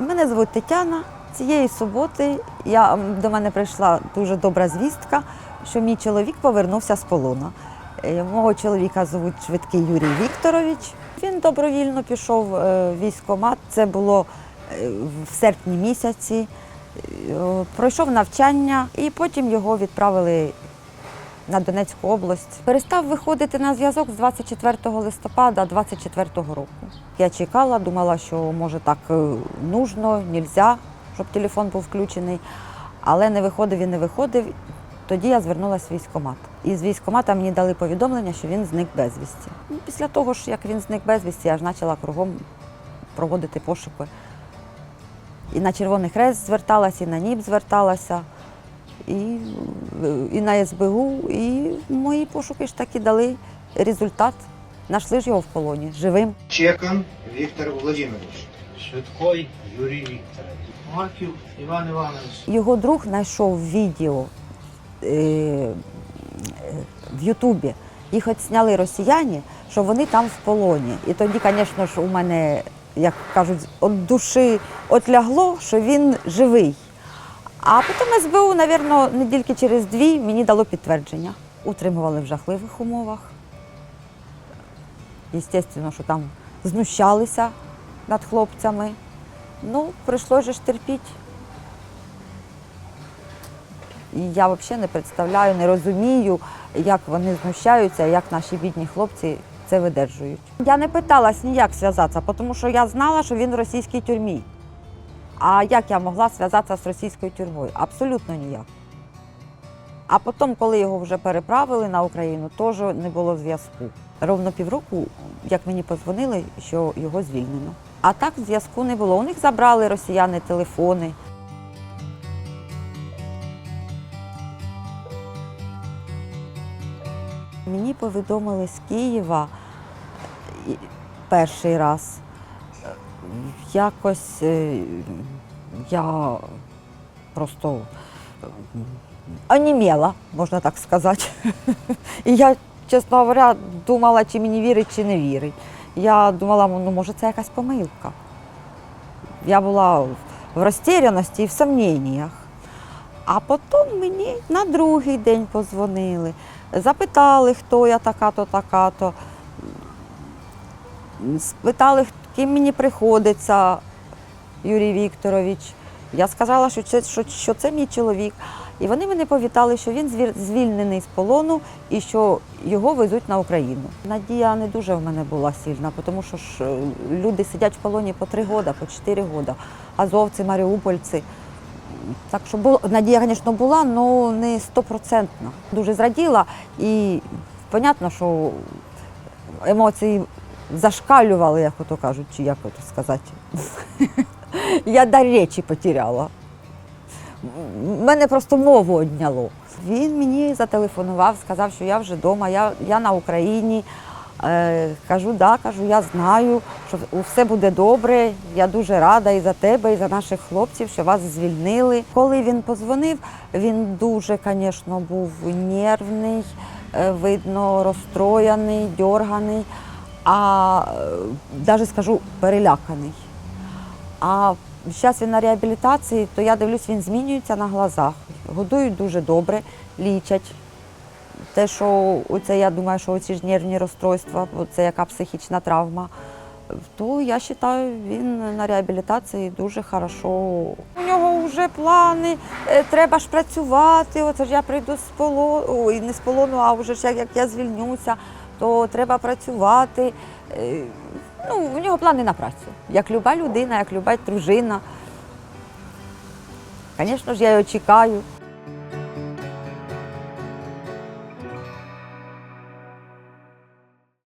Мене звуть Тетяна. Цієї суботи я, до мене прийшла дуже добра звістка, що мій чоловік повернувся з полону. Е, Мого чоловіка звуть Швидкий Юрій Вікторович. Він добровільно пішов е, в військкомат. Це було е, в серпні місяці. Пройшов навчання і потім його відправили на Донецьку область. Перестав виходити на зв'язок з 24 листопада 24 року. Я чекала, думала, що може так е, нужно, нельзя, щоб телефон був включений, але не виходив і не виходив. Тоді я звернулася в військкомат. І з військкомата мені дали повідомлення, що він зник безвісті. Ну, Після того як він зник безвісті, я ж почала кругом проводити пошуки. І на Червоний Хрест зверталася, і на НІП зверталася, і, і на СБУ. І мої пошуки ж таки дали результат. Нашли ж його в полоні живим. Чекан Віктор Володимирович. Швидкой Юрій Вікторович. Марків Іван Іванович. Його друг знайшов відео е, е, в Ютубі. Їх от зняли росіяни, що вони там в полоні. І тоді, звісно ж, у мене, як кажуть, від душі отлягло, що він живий. А потім СБУ, мабуть, недільки через дві мені дало підтвердження. Утримували в жахливих умовах. Звісно, що там знущалися над хлопцями. Ну, прийшлося ж терпіти. І я взагалі не представляю, не розумію, як вони знущаються, як наші бідні хлопці це видержують. Я не питалась ніяк зв'язатися, тому що я знала, що він в російській тюрмі. А як я могла зв'язатися з російською тюрмою? Абсолютно ніяк. А потім, коли його вже переправили на Україну, теж не було зв'язку. Ровно півроку, як мені подзвонили, що його звільнено. А так зв'язку не було. У них забрали росіяни телефони. Мені повідомили з Києва перший раз. Якось е, я просто е, онімела, можна так сказати. І я, чесно говоря, думала, чи мені вірить, чи не вірить. Я думала, ну може це якась помилка. Я була в розтеряності і в сомненнях. А потім мені на другий день позвонили, запитали, хто я така-то, така-то. Спитали, ким мені приходиться Юрій Вікторович. Я сказала, що це, що, що це мій чоловік. І вони мене повітали, що він звільнений з полону і що його везуть на Україну. Надія не дуже в мене була сильна, тому що ж е, люди сидять в полоні по три роки, по чотири роки. Азовці, маріупольці. Так що була, надія, звісно, була, але не стопроцентна. Дуже зраділа і зрозуміло, що емоції зашкалювали, як ото кажуть, чи як ото сказати. Я дар речі потеряла. Мене просто мову одняло. Він мені зателефонував, сказав, що я вже вдома, я, я на Україні. Е, кажу, да, кажу, я знаю, що все буде добре. Я дуже рада і за тебе, і за наших хлопців, що вас звільнили. Коли він позвонив, він дуже, звісно, був нервний, е, видно, розстроєний, дьорганий, а навіть скажу переляканий. А зараз він на реабілітації, то я дивлюсь, він змінюється на глазах. Годують дуже добре, лічать. Те, що оце, я думаю, що оці ж нервні розстройства, це яка психічна травма, то я вважаю, він на реабілітації дуже хорошо. У нього вже плани, е, треба ж працювати. Оце ж я прийду з полону, ой, не з полону, а вже ж як я звільнюся, то треба працювати. Е, Ну, у нього плани на працю. Як люба людина, як люба дружина. Звісно ж, я його чекаю.